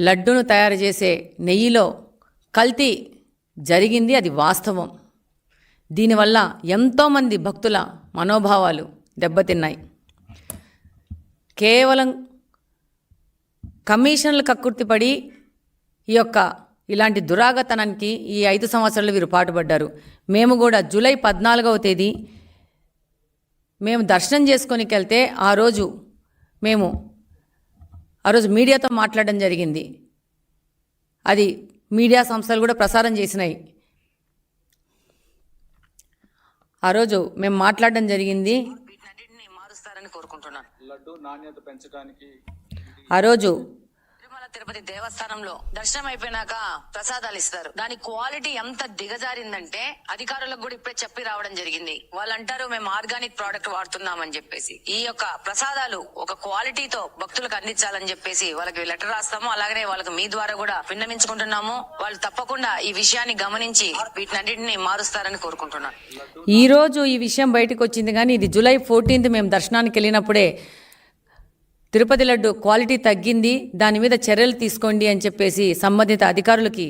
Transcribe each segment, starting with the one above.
లడ్డును తయారు చేసే నెయ్యిలో కల్తీ జరిగింది అది వాస్తవం. దీనివల్ల ఎంతోమంది భక్తుల మనోభావాలు దెబ్బతిన్నాయి. కేవలం కమిషన్లు కక్కుర్తిపడి ఈ యొక్క ఇలాంటి దురాగతనానికి ఈ ఐదు సంవత్సరాలు వీరు పాటుపడ్డారు. మేము కూడా జూలై పద్నాలుగవ తేదీ మేము దర్శనం చేసుకొనికెళ్తే ఆ రోజు మేము ఆ రోజు మీడియాతో మాట్లాడడం జరిగింది. అది మీడియా సంస్థలు కూడా ప్రసారం చేసినాయి. ఆ రోజు మేము మాట్లాడడం జరిగింది. వీటినన్నింటినీ మారుస్తారని కోరుకుంటున్నాను. లడ్డు నాణ్యత పెంచడానికి ఆ రోజు తిరుపతి దేవస్థానంలో దర్శనం అయిపోయినాక ప్రసాదాలు ఇస్తారు. దాని క్వాలిటీ ఎంత దిగజారిందంటే అధికారులకు కూడా ఇప్పుడే చెప్పి రావడం జరిగింది. వాళ్ళు అంటారు మేము ఆర్గానిక్ ప్రోడక్ట్ వాడుతున్నామని చెప్పేసి. ఈ యొక్క ప్రసాదాలు ఒక క్వాలిటీతో భక్తులకు అందించాలని చెప్పేసి వాళ్ళకి లెటర్ రాస్తాము. అలాగనే వాళ్ళకి మీ ద్వారా కూడా విన్నవించుకుంటున్నాము. వాళ్ళు తప్పకుండా ఈ విషయాన్ని గమనించి వీటినన్నింటినీ మారుస్తారని కోరుకుంటున్నాను. ఈరోజు ఈ విషయం బయటకు వచ్చింది కానీ ఇది జూలై ఫోర్టీన్త్ మేము దర్శనానికి వెళ్ళినప్పుడే తిరుపతి లడ్డు క్వాలిటీ తగ్గింది దాని మీద చర్యలు తీసుకోండి అని చెప్పేసి సంబంధిత అధికారులకి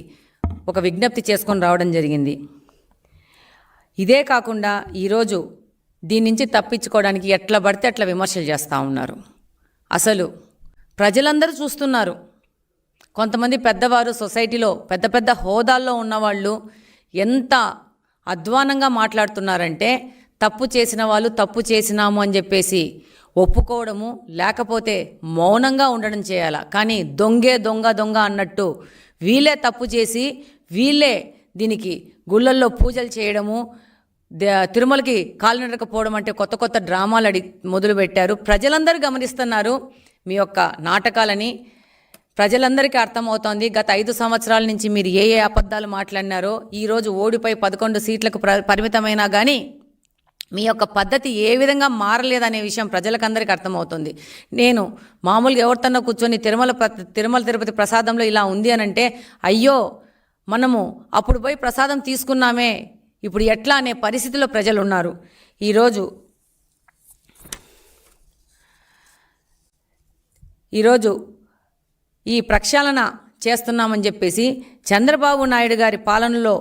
ఒక విజ్ఞప్తి చేసుకొని రావడం జరిగింది. ఇదే కాకుండా ఈరోజు దీని నుంచి తప్పించుకోవడానికి ఎట్లా పడితే అట్లా విమర్శలు చేస్తూ ఉన్నారు. అసలు ప్రజలందరూ చూస్తున్నారు. కొంతమంది పెద్దవారు సొసైటీలో పెద్ద పెద్ద హోదాల్లో ఉన్నవాళ్ళు ఎంత అధ్వానంగా మాట్లాడుతున్నారంటే తప్పు చేసిన వాళ్ళు తప్పు చేసినాము అని చెప్పేసి ఒప్పుకోవడము లేకపోతే మౌనంగా ఉండడం చేయాల? కానీ దొంగే దొంగ దొంగ అన్నట్టు వీళ్ళే తప్పు చేసి వీళ్ళే దీనికి గుళ్ళల్లో పూజలు చేయడము తిరుమలకి కాలినడకపోవడం అంటే కొత్త కొత్త డ్రామాలు అడి మొదలుపెట్టారు. ప్రజలందరూ గమనిస్తున్నారు మీ యొక్క నాటకాలని. ప్రజలందరికీ అర్థమవుతోంది గత ఐదు సంవత్సరాల నుంచి మీరు ఏ ఏ అబద్ధాలు మాట్లాడినారో ఈరోజు ఓడిపై పదకొండు సీట్లకు ప్ర పరిమితమైనా కానీ మీ యొక్క పద్ధతి ఏ విధంగా మారలేదనే విషయం ప్రజలకందరికీ అర్థమవుతుంది. నేను మామూలుగా ఎవరితోనో కూర్చొని తిరుమల తిరుమల తిరుపతి ప్రసాదంలో ఇలా ఉంది అని అంటే అయ్యో మనము అప్పుడు పోయి ప్రసాదం తీసుకున్నామే. ఇప్పుడు ఎట్లా అనే పరిస్థితిలో ప్రజలు ఉన్నారు ఈరోజు ఈరోజు ఈ ప్రక్షాళన చేస్తున్నామని చెప్పేసి చంద్రబాబు నాయుడు గారి పాలనలో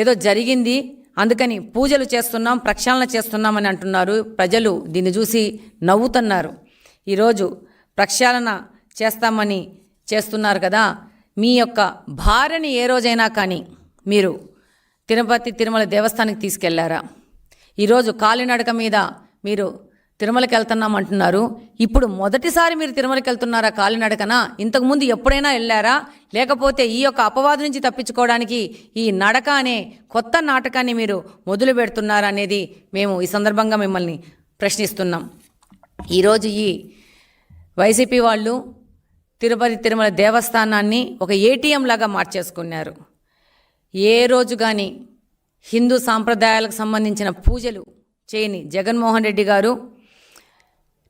ఏదో జరిగింది. అందుకని పూజలు చేస్తున్నాం ప్రక్షాళన చేస్తున్నామని అంటున్నారు. ప్రజలు దీన్ని చూసి నవ్వుతున్నారు. ఈరోజు ప్రక్షాళన చేస్తామని చేస్తున్నారు కదా. మీ యొక్క భార్యని ఏ రోజైనా కానీ మీరు తిరుపతి తిరుమల దేవస్థానికి తీసుకెళ్ళారా? ఈరోజు కాలినడక మీద మీరు తిరుమలకి వెళ్తున్నాం అంటున్నారు ఇప్పుడు మొదటిసారి మీరు తిరుమలకి వెళ్తున్నారా కాలినడకన? ఇంతకుముందు ఎప్పుడైనా వెళ్ళారా? లేకపోతే ఈ యొక్క అపవాదు నుంచి తప్పించుకోవడానికి ఈ నడక అనే కొత్త నాటకాన్ని మీరు మొదలు పెడుతున్నారా అనేది మేము ఈ సందర్భంగా మిమ్మల్ని ప్రశ్నిస్తున్నాం. ఈరోజు ఈ వైసీపీ వాళ్ళు తిరుపతి తిరుమల దేవస్థానాన్ని ఒక ఏటీఎం లాగా మార్చేసుకున్నారు. ఏ రోజు కానీ హిందూ సాంప్రదాయాలకు సంబంధించిన పూజలు చేయని జగన్మోహన్ రెడ్డి గారు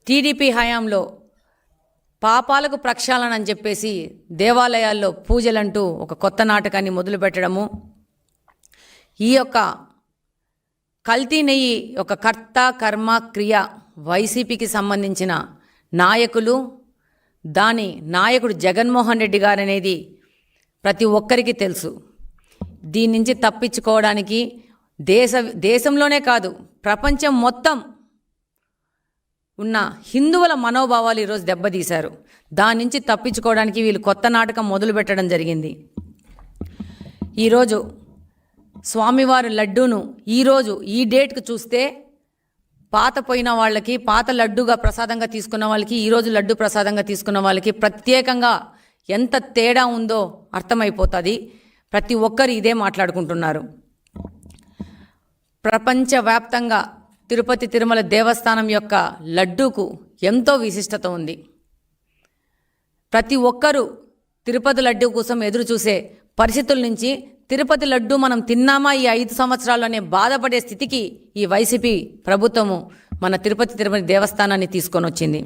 టీడీపీ హయాంలో పాపాలకు ప్రక్షాళన అని చెప్పేసి దేవాలయాల్లో పూజలంటూ ఒక కొత్త నాటకాన్ని మొదలుపెట్టడము. ఈ యొక్క కల్తీ నెయ్యి ఒక కర్త కర్మ క్రియ వైసీపీకి సంబంధించిన నాయకులు దాని నాయకుడు జగన్మోహన్ రెడ్డి గారు అనేది ప్రతి ఒక్కరికి తెలుసు. దీని నుంచి తప్పించుకోవడానికి దేశ దేశంలోనే కాదు ప్రపంచం మొత్తం ఉన్న హిందువుల మనోభావాలు ఈరోజు దెబ్బతీశారు. దాని నుంచి తప్పించుకోవడానికి వీళ్ళు కొత్త నాటకం మొదలు పెట్టడం జరిగింది. ఈరోజు స్వామివారి లడ్డూను ఈరోజు ఈ డేట్కి చూస్తే పాత పోయిన వాళ్ళకి పాత లడ్డుగా ప్రసాదంగా తీసుకున్న వాళ్ళకి ఈరోజు లడ్డు ప్రసాదంగా తీసుకున్న వాళ్ళకి ప్రత్యేకంగా ఎంత తేడా ఉందో అర్థమైపోతుంది. ప్రతి ఒక్కరు ఇదే మాట్లాడుకుంటున్నారు. ప్రపంచవ్యాప్తంగా తిరుపతి తిరుమల దేవస్థానం యొక్క లడ్డూకు ఎంతో విశిష్టత ఉంది. ప్రతి ఒక్కరూ తిరుపతి లడ్డు కోసం ఎదురు చూసే పరిస్థితుల నుంచి తిరుపతి లడ్డు మనం తిన్నామా ఈ ఐదు సంవత్సరాల్లోనే బాధపడే స్థితికి ఈ వైసీపీ ప్రభుత్వము మన తిరుపతి తిరుపతి దేవస్థానాన్ని తీసుకొని వచ్చింది.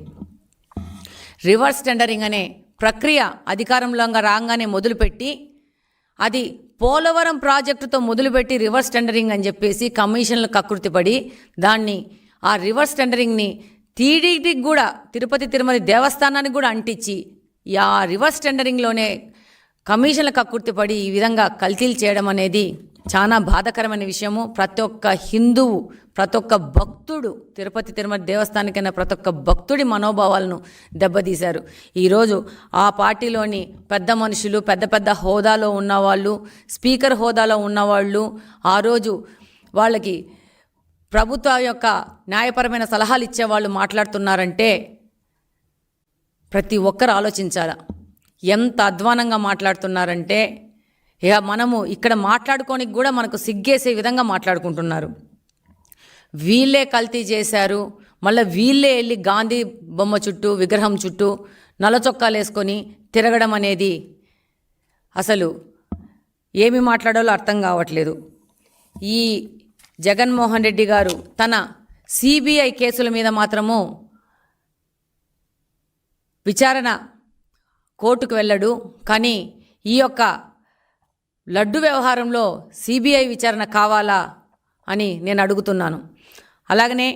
రివర్స్ టెండరింగ్ అనే ప్రక్రియ అధికారంలో రాగానే మొదలుపెట్టి అది పోలవరం ప్రాజెక్టుతో మొదలుపెట్టి రివర్స్ టెండరింగ్ అని చెప్పేసి కమిషన్లు కకృతిపడి దాన్ని ఆ రివర్స్ టెండరింగ్ని టీడీటీకి కూడా తిరుపతి తిరుమల దేవస్థానానికి కూడా అంటించి ఆ రివర్స్ టెండరింగ్లోనే కమిషన్ల కక్కుర్తిపడి ఈ విధంగా కల్తీలు చేయడం అనేది చాలా బాధాకరమైన విషయము. ప్రతి ఒక్క హిందువు ప్రతి ఒక్క భక్తుడు తిరుపతి తిరుమల దేవస్థానికైనా ప్రతి ఒక్క భక్తుడి మనోభావాలను దెబ్బతీశారు. ఈరోజు ఆ పార్టీలోని పెద్ద మనుషులు పెద్ద పెద్ద హోదాలో ఉన్నవాళ్ళు స్పీకర్ హోదాలో ఉన్నవాళ్ళు ఆ రోజు వాళ్ళకి ప్రభుత్వ యొక్క న్యాయపరమైన సలహాలు ఇచ్చేవాళ్ళు మాట్లాడుతున్నారంటే ప్రతి ఒక్కరు ఆలోచించాల? ఎంత అధ్వానంగా మాట్లాడుతున్నారంటే ఇక మనము ఇక్కడ మాట్లాడుకోనికి కూడా మనకు సిగ్గేసే విధంగా మాట్లాడుకుంటున్నారు. వీళ్ళే కల్తీ చేశారు. మళ్ళీ వీళ్ళే వెళ్ళి గాంధీ బొమ్మ చుట్టూ విగ్రహం చుట్టూ నలచొక్కాలు వేసుకొని తిరగడం అనేది అసలు ఏమి మాట్లాడాలో అర్థం కావట్లేదు. ఈ జగన్మోహన్ రెడ్డి గారు తన సిబిఐ కేసుల మీద మాత్రము విచారణ కోర్టుకు వెళ్ళడు. కానీ ఈ యొక్క లడ్డు వ్యవహారంలో సిబిఐ విచారణ కావాలా అని నేను అడుగుతున్నాను. అలాగనే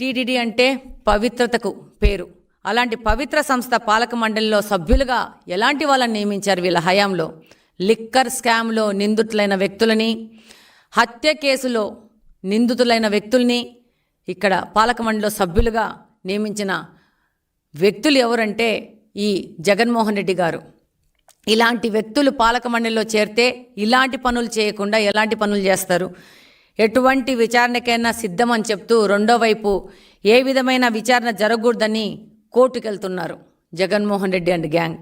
టీటీడీ అంటే పవిత్రతకు పేరు. అలాంటి పవిత్ర సంస్థ పాలక మండలిలో సభ్యులుగా ఎలాంటి వాళ్ళని నియమించారు వీళ్ళ హయాంలో? లిక్కర్ స్కామ్లో నిందితులైన వ్యక్తులని హత్య కేసులో నిందితులైన వ్యక్తుల్ని ఇక్కడ పాలక మండలిలో సభ్యులుగా నియమించిన వ్యక్తులు ఎవరంటే ఈ జగన్మోహన్ రెడ్డి గారు. ఇలాంటి వ్యక్తులు పాలక మండలిలో చేరితే ఇలాంటి పనులు చేయకుండా ఎలాంటి పనులు చేస్తారు? ఎటువంటి విచారణకైనా సిద్ధమని చెప్తూ రెండో వైపు ఏ విధమైన విచారణ జరగకూడదని కోర్టుకెళ్తున్నారు జగన్మోహన్ రెడ్డి అండ్ గ్యాంగ్.